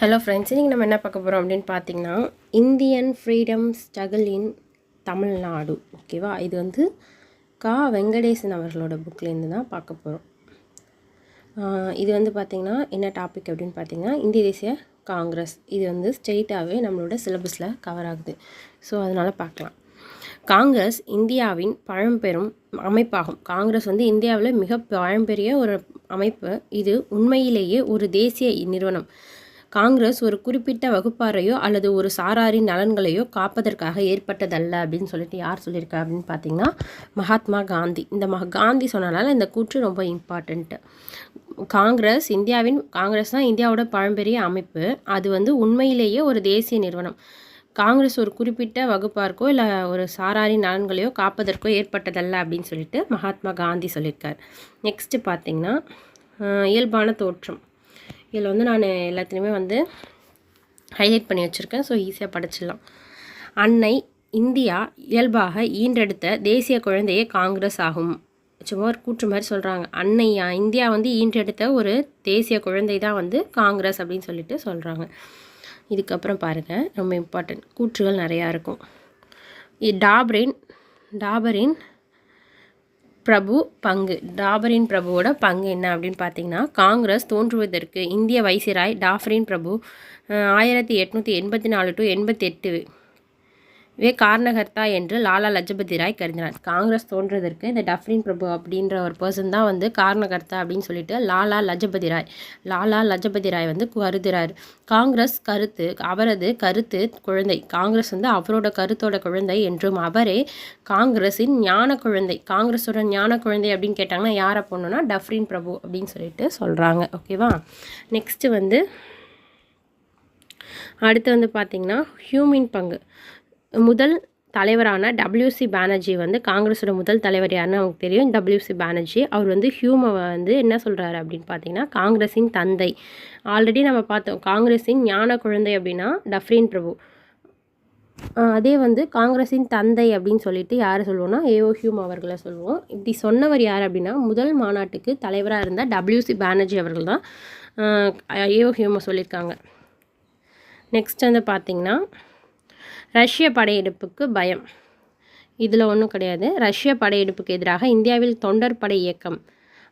Hello friends இன்றைக்கி நம்ம என்ன பார்க்க போகிறோம் அப்படின்னு பார்த்தீங்கன்னா Indian freedom struggle in Tamil Nadu ஓகேவா இது வந்து கா. வெங்கடேசன் அவர்களோட புக்லேருந்து தான் பார்க்க போகிறோம் இது வந்து பார்த்திங்கன்னா என்ன டாபிக் அப்படின்னு பார்த்தீங்கன்னா இந்திய தேசிய காங்கிரஸ். இது வந்து ஸ்ட்ரெயிட்டாகவே நம்மளோட சிலபஸில் கவர் ஆகுது. ஸோ அதனால் பார்க்கலாம். காங்கிரஸ் இந்தியாவின் பழம்பெரும் அமைப்பாகும். காங்கிரஸ் வந்து இந்தியாவில் மிக பழம்பெரிய ஒரு அமைப்பு. இது உண்மையிலேயே ஒரு தேசிய நிறுவனம். காங்கிரஸ் ஒரு குறிப்பிட்ட வகுப்பாரையோ அல்லது ஒரு சாராரின் நலன்களையோ காப்பதற்காக ஏற்பட்டதல்ல அப்படின்னு சொல்லிட்டு யார் சொல்லியிருக்கா அப்படின்னு பார்த்தீங்கன்னா மகாத்மா காந்தி. இந்த மக காந்தி சொன்னனால இந்த கூற்று ரொம்ப இம்பார்ட்டண்ட்டு காங்கிரஸ் இந்தியாவின் காங்கிரஸ் தான் இந்தியாவோட பழம்பெரிய அமைப்பு. அது வந்து உண்மையிலேயே ஒரு தேசிய நிறுவனம். காங்கிரஸ் ஒரு குறிப்பிட்ட வகுப்பாருக்கோ இல்லை ஒரு சாராரின் நலன்களையோ காப்பதற்கோ ஏற்பட்டதல்ல அப்படின்னு சொல்லிட்டு மகாத்மா காந்தி சொல்லியிருக்கார். நெக்ஸ்ட்டு பார்த்தீங்கன்னா இயல்பான தோற்றம். இதில் வந்து நான் எல்லாத்துலேயுமே வந்து ஹைலைட் பண்ணி வச்சுருக்கேன். ஸோ ஈஸியாக படிச்சிடலாம். அன்னை இந்தியா இயல்பாக ஈன்றெடுத்த தேசிய குழந்தையே காங்கிரஸ் ஆகும். சும்மா ஒரு கூற்று மாதிரி சொல்கிறாங்க அன்னையா இந்தியா வந்து ஈன்றெடுத்த ஒரு தேசிய குழந்தை தான் வந்து காங்கிரஸ் அப்படின்னு சொல்லிட்டு சொல்கிறாங்க இதுக்கப்புறம் பாருங்கள் ரொம்ப இம்பார்ட்டன்ட் கூற்றுகள் நிறையா இருக்கும். டாபரின் டாபரின் பிரபு பங்கு. டாபரின் பிரபுவோட பங்கு என்ன அப்படின்னு பார்த்தீங்கன்னா காங்கிரஸ் தோன்றுவதற்கு இந்திய வைசிராய் டாஃபரின் பிரபு ஆயிரத்தி எட்நூற்றி எண்பத்தி நாலு டு எண்பத்தெட்டு இவே வே காரணகர்த்தா என்று லாலா லஜபதி ராய் கருதினார். காங்கிரஸ் தோன்றதற்கு இந்த டஃப்ரின் பிரபு அப்படின்ற ஒரு பர்சன் தான் வந்து காரணகர்த்தா அப்படின்னு சொல்லிட்டு லாலா லஜபதி ராய் லாலா லஜபதி ராய் வந்து கருதுகிறார் காங்கிரஸ் கருத்து அவரது கருத்து குழந்தை காங்கிரஸ் வந்து அவரோட கருத்தோட குழந்தை என்றும் அவரே காங்கிரஸின் ஞான குழந்தை காங்கிரஸோட ஞான குழந்தை அப்படின்னு கேட்டாங்கன்னா யாரை போடணுன்னா டஃப்ரின் பிரபு அப்படின்னு சொல்லிட்டு சொல்கிறாங்க ஓகேவா நெக்ஸ்ட்டு வந்து அடுத்து வந்து பார்த்திங்கன்னா ஹியூமின் பங்கு. முதல் தலைவரான டபிள்யூசி பானர்ஜி வந்து காங்கிரஸோட முதல் தலைவர் யாருன்னு அவங்களுக்கு தெரியும். டபிள்யூசி பானர்ஜி அவர் வந்து ஹியூமை வந்து என்ன சொல்கிறாரு அப்படின்னு பார்த்தீங்கன்னா காங்கிரஸின் தந்தை. ஆல்ரெடி நம்ம பார்த்தோம் காங்கிரஸின் ஞான குழந்தை அப்படின்னா டஃப்ரீன் பிரபு அதே வந்து காங்கிரஸின் தந்தை அப்படின்னு சொல்லிட்டு யார் சொல்லுவோம்னா ஏஓ ஹியூம் அவர்களை சொல்லுவோம். இப்படி சொன்னவர் யார் அப்படின்னா முதல் மாநாட்டுக்கு தலைவராக இருந்த டபிள்யூசி பானர்ஜி அவர்கள் தான் ஏஓ ஹியூமை சொல்லியிருக்காங்க. நெக்ஸ்ட் வந்து பார்த்திங்கன்னா ரஷ்ய படையெடுப்புக்கு பயம். இதில் ஒன்றும் கிடையாது. ரஷ்ய படையெடுப்புக்கு எதிராக இந்தியாவில் தொண்டர் படை இயக்கம்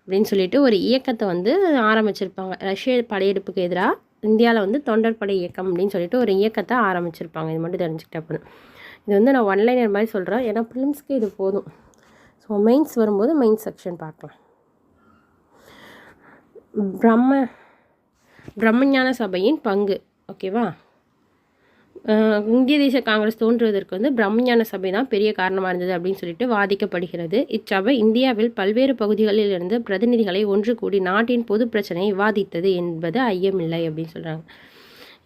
அப்படின்னு சொல்லிட்டு ஒரு இயக்கத்தை வந்து ஆரம்பிச்சிருப்பாங்க. ரஷ்ய படையெடுப்புக்கு எதிராக இந்தியாவில் வந்து தொண்டர் படை இயக்கம் அப்படின்னு சொல்லிட்டு ஒரு இயக்கத்தை ஆரம்பிச்சிருப்பாங்க. இது மட்டும் தெரிஞ்சுக்கிட்ட போதும் இது வந்து நான் ஒன்லைனர் மாதிரி சொல்கிறேன் ஏன்னா ஃபிலிம்ஸ்க்கு இது போதும். ஸோ மெயின்ஸ் வரும்போது மெயின் செக்ஷன் பார்க்கலாம். பிரம்ம பிரம்மஞான சபையின் பங்கு. ஓகேவா இந்திய தேச காங்கிரஸ் தோன்றுவதற்கு வந்து பிரம்மஞான சபை தான் பெரிய காரணமாக இருந்தது அப்படின்னு சொல்லிட்டு வாதிக்கப்படுகிறது. இச்சபை இந்தியாவில் பல்வேறு பகுதிகளில் இருந்து பிரதிநிதிகளை ஒன்று கூடி நாட்டின் பொது பிரச்சனையை விவாதித்தது என்பது ஐயமில்லை அப்படின்னு சொல்கிறாங்க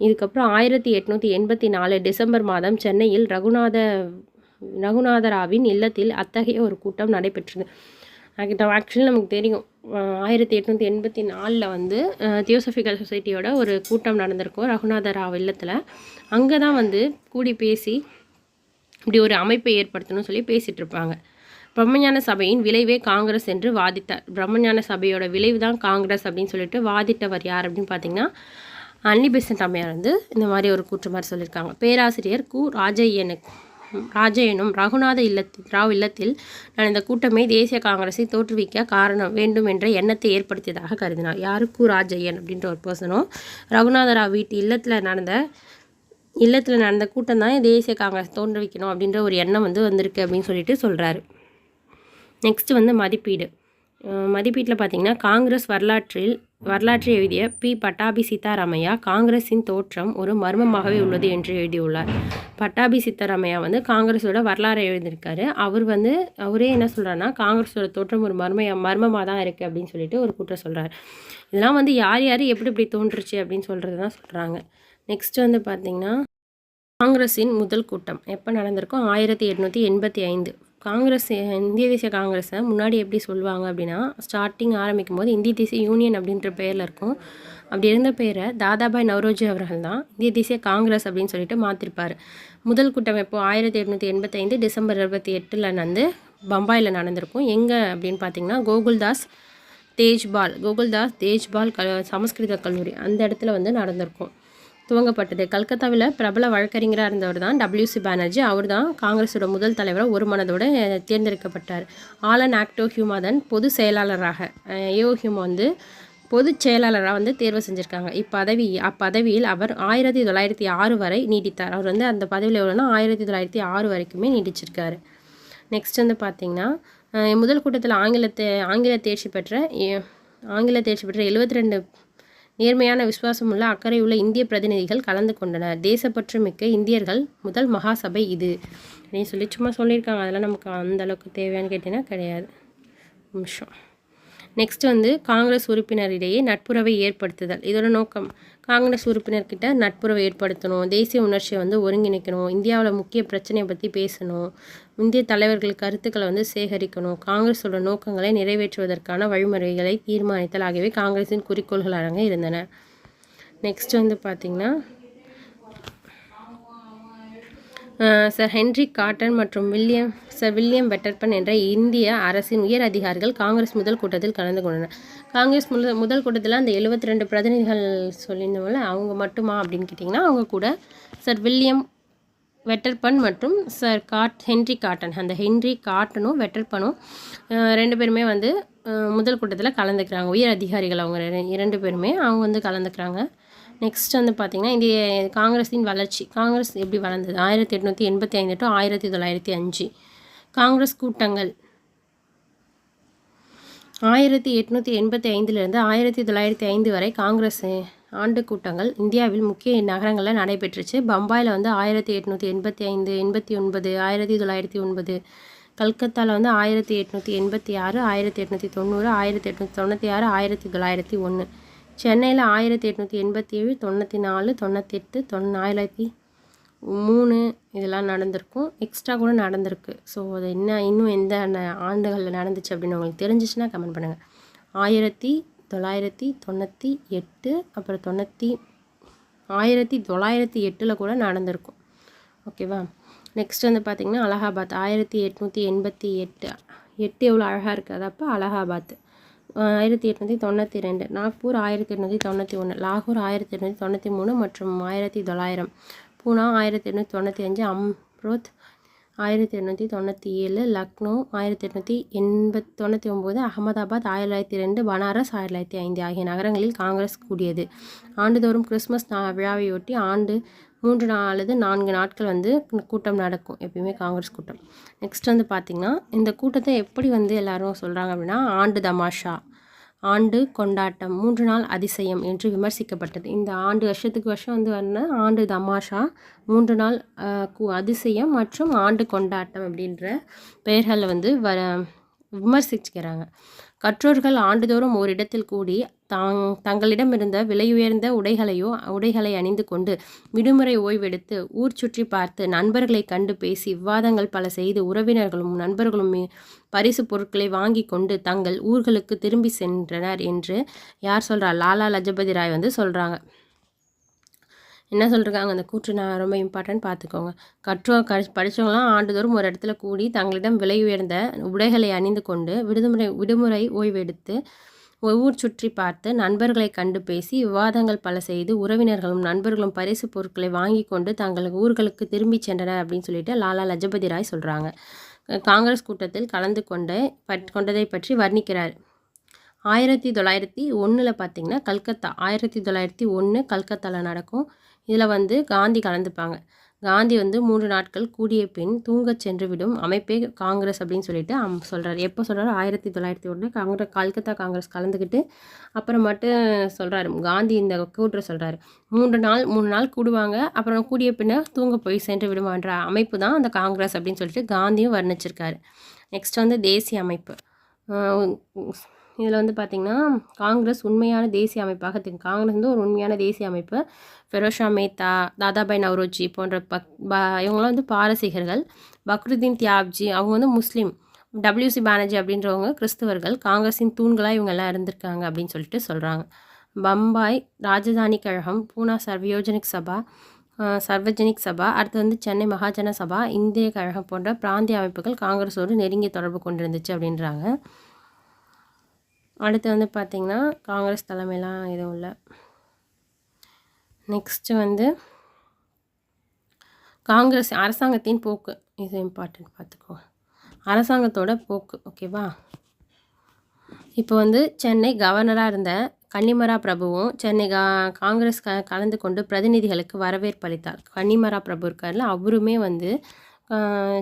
இதுக்கப்புறம் ஆயிரத்தி எட்நூற்றி எண்பத்தி நாலு டிசம்பர் மாதம் சென்னையில் ரகுநாத ரகுநாதராவின் இல்லத்தில் அத்தகைய ஒரு கூட்டம் நடைபெற்றது. ஆக்சுவலி நமக்கு தெரியும். ஆயிரத்தி எட்நூற்றி எண்பத்தி நாலில் வந்து தியோசபிக்கல் சொசைட்டியோட ஒரு கூட்டம் நடந்திருக்கும் ரகுநாத ராவ் இல்லத்தில். அங்கே தான் வந்து கூடி பேசி இப்படி ஒரு அமைப்பை ஏற்படுத்தணும்னு சொல்லி பேசிகிட்டு இருப்பாங்க பிரம்மஞான சபையின் விளைவே காங்கிரஸ் என்று வாதித்தார். பிரம்மஞான சபையோட விளைவு தான் காங்கிரஸ் அப்படின்னு சொல்லிட்டு வாதிட்டவர் யார் அப்படின்னு பார்த்தீங்கன்னா அன்னி பெசன்ட் அம்மையார் வந்து இந்த மாதிரி ஒரு கூற்று மாதிரி சொல்லியிருக்காங்க. பேராசிரியர் கு. ராஜையனுக்கு. ராஜயனும் ரகுநாத இல்லத்தில் ராவ் இல்லத்தில் நான் இந்த கூட்டமே தேசிய காங்கிரஸை தோற்றுவிக்க காரணம் வேண்டும் என்ற எண்ணத்தை ஏற்படுத்தியதாக கருதினார். யாருக்கு ராஜையன் அப்படின்ற ஒரு பர்சனும் ரகுநாத ராவ் வீட்டு இல்லத்தில் நடந்த இல்லத்தில் நடந்த கூட்டம் தான் தேசிய காங்கிரஸ் தோற்றுவிக்கணும் அப்படின்ற ஒரு எண்ணம் வந்து வந்திருக்கு அப்படின்னு சொல்லிட்டு சொல்கிறாரு நெக்ஸ்ட் வந்து மதிப்பீடு. மதிப்பீட்டில் பார்த்திங்கன்னா காங்கிரஸ் வரலாற்றில் வரலாற்றை எழுதிய பி. பட்டாபி சீதாராமையா காங்கிரஸின் தோற்றம் ஒரு மர்மமாகவே உள்ளது என்று எழுதியுள்ளார். பட்டாபி சீதாராமையா வந்து காங்கிரஸோட வரலாறை எழுதியிருக்காரு. அவர் வந்து அவரே என்ன சொல்கிறாருன்னா காங்கிரஸோட தோற்றம் ஒரு மர்மையா மர்மமாக தான் இருக்குது அப்படின்னு சொல்லிட்டு ஒரு குற்றம் சொல்கிறார் இதெல்லாம் வந்து யார் யார் எப்படி எப்படி தோன்றுச்சு அப்படின்னு சொல்கிறது தான் சொல்கிறாங்க நெக்ஸ்ட் வந்து பார்த்திங்கன்னா காங்கிரஸின் முதல் கூட்டம் எப்போ நடந்திருக்கும் ஆயிரத்தி எட்நூற்றி எண்பத்தி ஐந்து. காங்கிரஸ் இந்திய தேசிய காங்கிரஸை முன்னாடி எப்படி சொல்லுவாங்க அப்படின்னா ஸ்டார்டிங் ஆரம்பிக்கும் போது இந்திய தேசிய யூனியன் அப்படின்ற பேரில் இருக்கும். அப்படி இருந்த பேரை தாதாபாய் நவரோஜி அவர்கள் தான் இந்திய தேசிய காங்கிரஸ் அப்படின்னு சொல்லிட்டு மாற்றிருப்பார் முதல் கூட்டமைப்பு ஆயிரத்தி எட்நூற்றி எண்பத்தைந்து டிசம்பர் இருபத்தி எட்டில் வந்து பம்பாயில் நடந்திருக்கும். எங்கே அப்படின்னு பார்த்தீங்கன்னா கோகுல்தாஸ் தேஜ்பால் கோகுல்தாஸ் தேஜ்பால் க சமஸ்கிருத கல்லூரி அந்த இடத்துல வந்து நடந்திருக்கும். துவங்கப்பட்டது. கல்கத்தாவில் பிரபல வழக்கறிஞராக இருந்தவர் தான் டபிள்யூசி பானர்ஜி அவர் தான் காங்கிரஸோட முதல் தலைவராக ஒரு மனதோடு தேர்ந்தெடுக்கப்பட்டார். ஆலன் ஆக்டோ ஹியூமாதன் பொது செயலாளராக ஏஓ ஹியூமா வந்து பொதுச் செயலாளராக வந்து தேர்வு செஞ்சுருக்காங்க. இப்பதவி அப்பதவியில் அவர் ஆயிரத்தி தொள்ளாயிரத்தி ஆறு வரை நீடித்தார். அவர் வந்து அந்த பதவியில் எவ்வளோனா ஆயிரத்தி தொள்ளாயிரத்தி ஆறு வரைக்குமே நீடிச்சிருக்காரு. நெக்ஸ்ட் வந்து பார்த்திங்கன்னா முதல் கூட்டத்தில் ஆங்கிலத்தை ஆங்கில தேர்ச்சி பெற்ற ஆங்கில தேர்ச்சி பெற்ற எழுபத்தி ரெண்டு நேர்மையான விசுவாசமுள்ள அக்கறை உள்ள இந்திய பிரதிநிதிகள் கலந்து கொண்டனர். தேசப்பற்று மிக்க இந்தியர்கள் முதல் மகாசபை இது. அப்படின்னு சொல்லி சும்மா சொல்லியிருக்காங்க. அதெல்லாம் நமக்கு அந்த அளவுக்கு தேவையானு கேட்டிங்கன்னா கிடையாது. நிமிஷம். நெக்ஸ்ட் வந்து காங்கிரஸ் உறுப்பினரிடையே நட்புறவை ஏற்படுத்துதல். இதோட நோக்கம் காங்கிரஸ் உறுப்பினர்கிட்ட நட்புறவை ஏற்படுத்தணும் தேசிய உணர்ச்சியை வந்து ஒருங்கிணைக்கணும் இந்தியாவில் முக்கிய பிரச்சனையை பற்றி பேசணும் இந்திய தலைவர்கள் கருத்துக்களை வந்து சேகரிக்கணும் காங்கிரஸோட நோக்கங்களை நிறைவேற்றுவதற்கான வழிமுறைகளை தீர்மானித்தல் ஆகியவை காங்கிரஸின் குறிக்கோள்களாக இருந்தன. நெக்ஸ்ட் வந்து பார்த்திங்கன்னா சர் ஹென்ரி காட்டன் மற்றும் வில்லியம் சர் வில்லியம் வெட்டர்பன் என்ற இந்திய அரசின் உயர் அதிகாரிகள் காங்கிரஸ் முதல் கூட்டத்தில் கலந்து கொண்டனர். காங்கிரஸ் முதல் முதல் கூட்டத்தில் அந்த எழுபத்தி ரெண்டு பிரதிநிதிகள் சொல்லியிருந்தவங்கள அவங்க மட்டுமா அப்படின்னு கேட்டிங்கன்னா அவங்க கூட சர் வில்லியம் வெட்டர்பன் மற்றும் சர் காட் ஹென்ரி காட்டன் அந்த ஹென்ரி காட்டனும் வெட்டர்பனும் ரெண்டு பேருமே வந்து முதல் கூட்டத்தில் கலந்துக்கிறாங்க. உயர் அதிகாரிகள் அவங்க இரண்டு பேருமே அவங்க வந்து கலந்துக்கிறாங்க. நெக்ஸ்ட் வந்து பார்த்திங்கன்னா இந்திய காங்கிரஸின் வளர்ச்சி. காங்கிரஸ் எப்படி வளர்ந்தது? ஆயிரத்தி எட்நூற்றி எண்பத்தி ஐந்து டு ஆயிரத்தி தொள்ளாயிரத்தி அஞ்சு. காங்கிரஸ் கூட்டங்கள். ஆயிரத்தி எட்நூற்றி எண்பத்தி ஐந்துலேருந்து ஆயிரத்தி தொள்ளாயிரத்தி ஐந்து வரை காங்கிரஸ் ஆண்டு கூட்டங்கள் இந்தியாவில் முக்கிய நகரங்களில் நடைபெற்றுச்சு. பம்பாயில் வந்து ஆயிரத்தி எட்நூற்றி எண்பத்தி ஐந்து எண்பத்தி ஒன்பது ஆயிரத்தி தொள்ளாயிரத்தி ஒன்பது. கல்கத்தாவில் வந்து ஆயிரத்தி எட்நூற்றி எண்பத்தி ஆறு ஆயிரத்தி எட்நூற்றி தொண்ணூறு ஆயிரத்தி எட்நூற்றி தொண்ணூற்றி ஆறு ஆயிரத்தி தொள்ளாயிரத்தி ஒன்று சென்னையில் ஆயிரத்தி எட்நூற்றி எண்பத்தி ஏழு தொண்ணூற்றி நாலு தொண்ணூற்றி எட்டு தொண்ணூ ஆயிரத்தி மூணு இதெல்லாம் நடந்திருக்கும். எக்ஸ்ட்ரா கூட நடந்திருக்கு. ஸோ அது என்ன இன்னும் எந்த ஆண்டுகளில் நடந்துச்சு அப்படின்னு உங்களுக்கு தெரிஞ்சிச்சுன்னா கமெண்ட் பண்ணுங்கள் ஆயிரத்தி தொள்ளாயிரத்தி தொண்ணூற்றி எட்டு அப்புறம் தொண்ணூற்றி ஆயிரத்தி தொள்ளாயிரத்தி எட்டில் கூட நடந்திருக்கும். ஓகேவா நெக்ஸ்ட் வந்து பார்த்திங்கன்னா அலகாபாத். ஆயிரத்தி எட்நூற்றி எண்பத்தி எட்டு. எட்டு எவ்வளோ அழகாக இருக்குது அப்போ அலகாபாத். ஆயிரத்தி எட்நூற்றி தொண்ணூற்றி ரெண்டு. நாக்பூர் ஆயிரத்தி எட்நூற்றி தொண்ணூற்றி ஒன்று லாகூர் ஆயிரத்தி எட்நூற்றி தொண்ணூற்றி மூணு மற்றும் ஆயிரத்தி தொள்ளாயிரம். பூனா ஆயிரத்தி எட்நூற்றி தொண்ணூற்றி அஞ்சு. அம்ரோத் ஆயிரத்தி எட்நூற்றி தொண்ணூற்றி ஏழு. லக்னோ ஆயிரத்தி எட்நூற்றி எண்பத் தொண்ணூற்றி ஒம்பது அகமதாபாத் ஆயிரத்தி தொள்ளாயிரத்தி ரெண்டு. பனாரஸ் ஆயிரத்தி தொள்ளாயிரத்தி ஐந்து ஆகிய நகரங்களில் காங்கிரஸ் கூடியது. ஆண்டுதோறும் கிறிஸ்மஸ் விழாவையொட்டி ஆண்டு மூன்று அல்லது நான்கு நாட்கள் வந்து கூட்டம் நடக்கும் எப்பயுமே காங்கிரஸ் கூட்டம். நெக்ஸ்ட் வந்து பார்த்திங்கன்னா இந்த கூட்டத்தை எப்படி வந்து எல்லோரும் சொல்கிறாங்க அப்படின்னா ஆண்டு தமாஷா ஆண்டு கொண்டாட்டம் மூன்று நாள் அதிசயம் என்று விமர்சிக்கப்பட்டது. இந்த ஆண்டு வருஷத்துக்கு வருஷம் வந்து வந்த ஆண்டு தமாஷா மூன்று நாள் அதிசயம் மற்றும் ஆண்டு கொண்டாட்டம் அப்படின்ற பெயர்களில் வந்து வர விமர்சிச்சுக்கிறாங்க. கற்றோர்கள் ஆண்டுதோறும் ஓரிடத்தில் கூடி தாங் தங்களிடம் இருந்த விலையுயர்ந்த உடைகளையோ உடைகளை அணிந்து கொண்டு விடுமுறை ஓய்வெடுத்து ஊர் சுற்றி பார்த்து நண்பர்களை கண்டு பேசி விவாதங்கள் பல செய்து உறவினர்களும் நண்பர்களும் பரிசு பொருட்களை வாங்கி கொண்டு தங்கள் ஊர்களுக்கு திரும்பி சென்றனர் என்று யார் சொல்கிறா லாலா லஜபதி ராய் வந்து சொல்கிறாங்க என்ன சொல்லியிருக்காங்க அந்த கூற்று நான் ரொம்ப இம்பார்ட்டன்ட் பார்த்துக்கோங்க. கற்றோ க படித்தவங்களாம் ஆண்டுதோறும் ஒரு இடத்துல கூடி தங்களிடம் விலை உயர்ந்த உடைகளை அணிந்து கொண்டு விடுமுறை விடுமுறை ஓய்வெடுத்து ஒவ்வொரு சுற்றி பார்த்து நண்பர்களை கண்டு பேசி விவாதங்கள் பல செய்து உறவினர்களும் நண்பர்களும் பரிசு பொருட்களை வாங்கி கொண்டு தங்கள் ஊர்களுக்கு திரும்பி சென்றனர் அப்படின்னு சொல்லிட்டு லாலா லஜபதி ராய் சொல்கிறாங்க காங்கிரஸ் கூட்டத்தில் கலந்து கொண்ட பட் கொண்டதை பற்றி வர்ணிக்கிறார். ஆயிரத்தி தொள்ளாயிரத்தி ஒன்றில் பார்த்திங்கன்னா கல்கத்தா ஆயிரத்தி தொள்ளாயிரத்தி ஒன்று கல்கத்தாவில் நடக்கும் இதில் வந்து காந்தி கலந்துப்பாங்க. காந்தி வந்து மூன்று நாட்கள் கூடிய பின் தூங்கச் சென்று விடும் அமைப்பே காங்கிரஸ் அப்படின்னு சொல்லிட்டு அம் சொல்கிறார் எப்போ சொல்கிறார் ஆயிரத்தி தொள்ளாயிரத்தி ஒன்று காங்கிரஸ் கல்கத்தா காங்கிரஸ் கலந்துக்கிட்டு அப்புறம் மட்டும் சொல்கிறாரு காந்தி இந்த கூட்டுற சொல்கிறாரு மூன்று நாள் மூணு நாள் கூடுவாங்க. அப்புறம் கூடிய பின்ன தூங்க போய் சென்று விடுவான்ற அமைப்பு தான் அந்த காங்கிரஸ் அப்படின்னு சொல்லிட்டு காந்தியும் வர்ணிச்சிருக்காரு. நெக்ஸ்ட் வந்து தேசிய அமைப்பு. இதில் வந்து பார்த்திங்கன்னா காங்கிரஸ் உண்மையான தேசிய அமைப்பாக திகழ் காங்கிரஸ் வந்து ஒரு உண்மையான தேசிய அமைப்பு. ஃபெரோஷா மேத்தா தாதாபாய் நவ்ரோஜி போன்ற பக் பா இவங்களாம் வந்து பாரசீகர்கள். பக்ருதீன் தியாப்ஜி அவங்க வந்து முஸ்லீம். டபிள்யூசி பானர்ஜி அப்படின்றவங்க கிறிஸ்தவர்கள். காங்கிரஸின் தூண்களாக இவங்கெல்லாம் இருந்திருக்காங்க அப்படின்னு சொல்லிட்டு சொல்கிறாங்க பம்பாய் ராஜதானி கழகம் பூனா சர்வயோஜனிக் சபா சர்வஜனிக் சபா அடுத்து வந்து சென்னை மகாஜன சபா இந்திய கழகம் போன்ற பிராந்திய அமைப்புகள் காங்கிரஸோடு நெருங்கிய தொடர்பு கொண்டிருந்துச்சு அப்படின்றாங்க. அடுத்து வந்து பார்த்திங்கன்னா காங்கிரஸ் தலைமையெலாம் எதுவும் இல்லை. நெக்ஸ்ட்டு வந்து காங்கிரஸ் அரசாங்கத்தின் போக்கு. இது இம்பார்ட்டன்ட் பார்த்துக்கோ அரசாங்கத்தோட போக்கு ஓகேவா இப்போ வந்து சென்னை கவர்னராக இருந்த கன்னிமரா பிரபுவும் சென்னை கா காங்கிரஸ் க கலந்து கொண்டு பிரதிநிதிகளுக்கு வரவேற்பு அளித்தார். கன்னிமரா பிரபு இருக்கார்ல அவருமே வந்து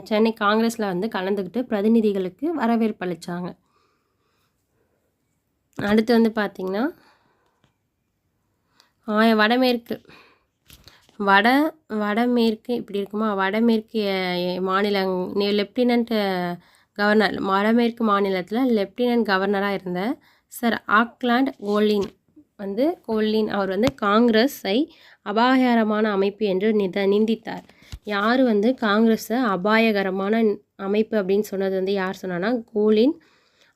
சென்னை காங்கிரஸில் வந்து கலந்துக்கிட்டு பிரதிநிதிகளுக்கு வரவேற்பு அளித்தாங்க அடுத்து வந்து பார்த்திங்கன்னா வடமேற்கு. வட வடமேற்கு இப்படி இருக்குமா? வடமேற்கு மாநில லெப்டினன்ட் கவர்னர் வடமேற்கு மாநிலத்தில் லெப்டினன்ட் கவர்னராக இருந்த சார் ஆக்லாண்ட் கோலின் வந்து கோலின் அவர் வந்து காங்கிரஸை அபாயகரமான அமைப்பு என்று நித நிந்தித்தார். யார் வந்து காங்கிரஸை அபாயகரமான அமைப்பு அப்படின்னு சொன்னது வந்து யார் சொன்னான்னா கோலின்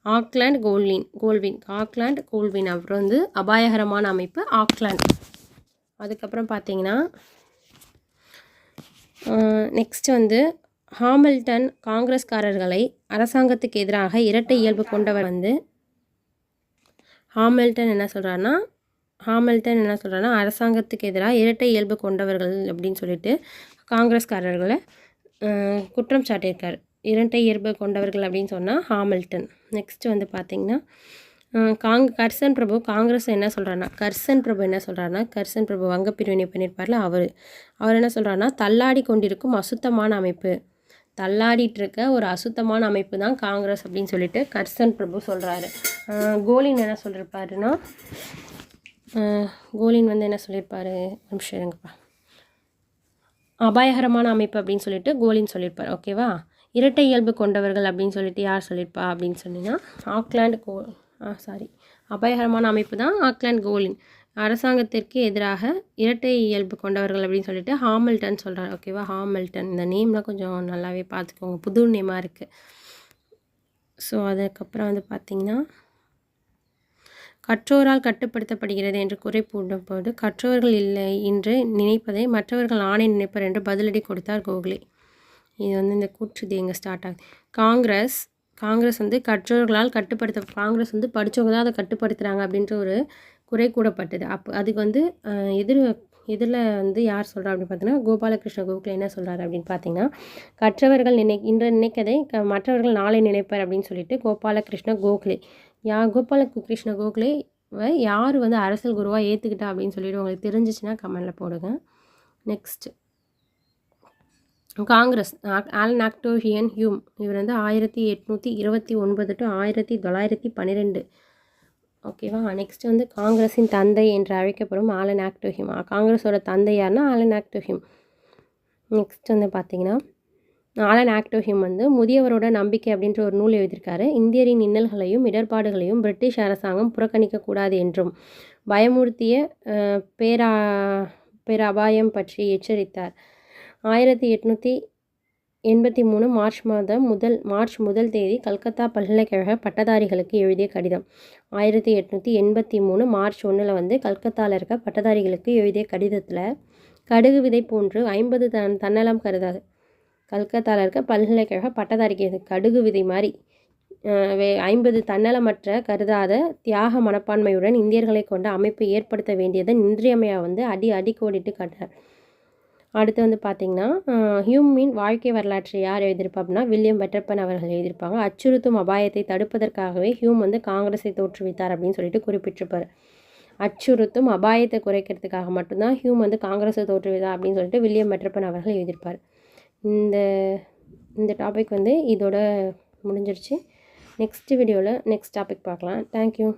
ஆக்லாண்ட் கோல்வின் கோல்வின் ஆக்லாண்ட் கோல்வின் அப்புறம் வந்து அபாயகரமான அமைப்பு ஆக்லாண்ட். அதுக்கப்புறம் பார்த்தீங்கன்னா நெக்ஸ்ட் வந்து ஹாமில்டன் காங்கிரஸ்காரர்களை அரசாங்கத்துக்கு எதிராக இரட்டை இயல்பு கொண்டவர் வந்து ஹாமில்டன் என்ன சொல்கிறாருன்னா ஹாமில்டன் என்ன சொல்கிறாருன்னா அரசாங்கத்துக்கு எதிராக இரட்டை இயல்பு கொண்டவர்கள் அப்படின்னு சொல்லிட்டு காங்கிரஸ்காரர்களை குற்றம் சாட்டியிருக்கார். இரட்டை இயல்பு கொண்டவர்கள் அப்படின்னு சொன்னால் ஹாமில்டன். நெக்ஸ்ட் வந்து பார்த்திங்கன்னா காங் கர்சன் பிரபு காங்கிரஸ் என்ன சொல்கிறாருன்னா கர்சன் பிரபு என்ன சொல்கிறாருன்னா கர்சன் பிரபு வங்க பிரிவினை பண்ணியிருப்பார்ல அவர். அவர் என்ன சொல்கிறாருன்னா தள்ளாடி கொண்டிருக்கும் அசுத்தமான அமைப்பு. தள்ளாடிட்டு இருக்க ஒரு அசுத்தமான அமைப்பு தான் காங்கிரஸ் அப்படின்னு சொல்லிட்டு கர்சன் பிரபு சொல்கிறாரு கோலின் என்ன சொல்லியிருப்பாருன்னா கோலின் வந்து என்ன சொல்லியிருப்பாரு நிமிஷம் இருங்கப்பா. அபாயகரமான அமைப்பு அப்படின்னு சொல்லிட்டு கோலின் சொல்லியிருப்பார் ஓகேவா இரட்டை இயல்பு கொண்டவர்கள் அப்படின்னு சொல்லிட்டு யார் சொல்லியிருப்பா அப்படின்னு சொன்னீங்கன்னா ஆக்லாண்ட் கோ சாரி அபாயகரமான அமைப்பு தான் ஆக்லாண்ட் கோலின். அரசாங்கத்திற்கு எதிராக இரட்டை இயல்பு கொண்டவர்கள் அப்படின்னு சொல்லிட்டு ஹாமில்டன் சொல்கிறார் ஓகேவா ஹாமில்டன். இந்த நேம்லாம் கொஞ்சம் நல்லாவே பார்த்துக்கோங்க. புது நேமாக இருக்குது ஸோ அதுக்கப்புறம் வந்து பார்த்திங்கன்னா கற்றோரால் கட்டுப்படுத்தப்படுகிறது என்று குறை போது கற்றோர்கள் இல்லை என்று நினைப்பதை மற்றவர்கள் ஆணை நினைப்பர் என்று பதிலடி கொடுத்தார் கோகலே. இது வந்து இந்த கூற்றுது எங்கே ஸ்டார்ட் ஆகுது. காங்கிரஸ் காங்கிரஸ் வந்து கற்றோர்களால் கட்டுப்படுத்த காங்கிரஸ் வந்து படித்தவங்க தான் அதை கட்டுப்படுத்துகிறாங்க அப்படின்ற ஒரு குறை கூடப்பட்டது அப்போ அதுக்கு வந்து எதிர் இதில் வந்து யார் சொல்கிறா அப்படின்னு பார்த்தீங்கன்னா கோபாலகிருஷ்ண கோகுல் என்ன சொல்கிறார் அப்படின்னு பார்த்தீங்கன்னா கற்றவர்கள் நினை இன்று நினைக்கதை க மற்றவர்கள் நாளை நினைப்பார் அப்படின்னு சொல்லிட்டு கோபாலகிருஷ்ண கோகுலே. யா கோபால கிருஷ்ண கோகுலே யார் வந்து அரசியல் குருவாக ஏற்றுக்கிட்டா அப்படின்னு சொல்லிட்டு உங்களுக்கு தெரிஞ்சிச்சுன்னா கமெண்டில் போடுங்க. Next. Congress Allan Octavian Hume இவர் வந்து ஆயிரத்தி எட்நூற்றி இருபத்தி ஒன்பது டு ஆயிரத்தி தொள்ளாயிரத்தி பன்னிரெண்டு ஓகேவா நெக்ஸ்ட் வந்து காங்கிரஸின் தந்தை என்று அழைக்கப்படும் ஆலன் ஆக்டோஹிம் காங்கிரஸோட தந்தை யாருன்னா ஆலன் ஆக்டோஹிம் நெக்ஸ்ட் வந்து பார்த்தீங்கன்னா ஆலன் ஆக்டோஹிம் வந்து முதியவரோட நம்பிக்கை அப்படின்ற ஒரு நூல் எழுதியிருக்காரு. இந்தியரின் இன்னல்களையும் இடர்பாடுகளையும் பிரிட்டிஷ் அரசாங்கம் புறக்கணிக்கக்கூடாது என்றும் பயமுறுத்திய பேரா பேரபாயம் பற்றி எச்சரித்தார். ஆயிரத்தி எட்நூற்றி எண்பத்தி மூணு மார்ச் மாதம் முதல் மார்ச் முதல் தேதி கல்கத்தா பல்கலைக்கழக பட்டதாரிகளுக்கு எழுதிய கடிதம். ஆயிரத்தி எட்நூற்றி எண்பத்தி மூணு மார்ச் ஒன்றில் வந்து கல்கத்தாவில் இருக்க பட்டதாரிகளுக்கு எழுதிய கடிதத்தில் கடுகு விதை போன்று ஐம்பது தன் தன்னலம் கருதாது கல்கத்தாவில் இருக்க பல்கலைக்கழக பட்டதாரிக்கு கடுகு விதை மாதிரி வே ஐம்பது தன்னலமற்ற கருதாத தியாக மனப்பான்மையுடன் இந்தியர்களை கொண்ட அமைப்பு ஏற்படுத்த வேண்டியதை இன்றியமையாக வந்து அடி அடி கோடிட்டு காட்டினார் அடுத்து வந்து பார்த்திங்கன்னா ஹியூமின் வாழ்க்கை வரலாற்றை யார் எழுதியிருப்பா அப்படின்னா வில்லியம் பெட்டர்பன் அவர்கள் எழுதியிருப்பாங்க. அச்சுறுத்தும் அபாயத்தை தடுப்பதற்காகவே ஹியூம் வந்து காங்கிரஸை தோற்றுவித்தார் அப்படின்னு சொல்லிட்டு குறிப்பிட்டிருப்பார். அச்சுறுத்தும் அபாயத்தை குறைக்கிறதுக்காக மட்டும்தான் ஹியூம் வந்து காங்கிரஸை தோற்றுவித்தார் அப்படின்னு சொல்லிட்டு வில்லியம் பெட்டர்பன் அவர்கள் எழுதியிருப்பார். இந்த இந்த டாபிக் வந்து இதோட முடிஞ்சிருச்சு. நெக்ஸ்ட் வீடியோவில் நெக்ஸ்ட் டாபிக் பார்க்கலாம். தேங்க்யூ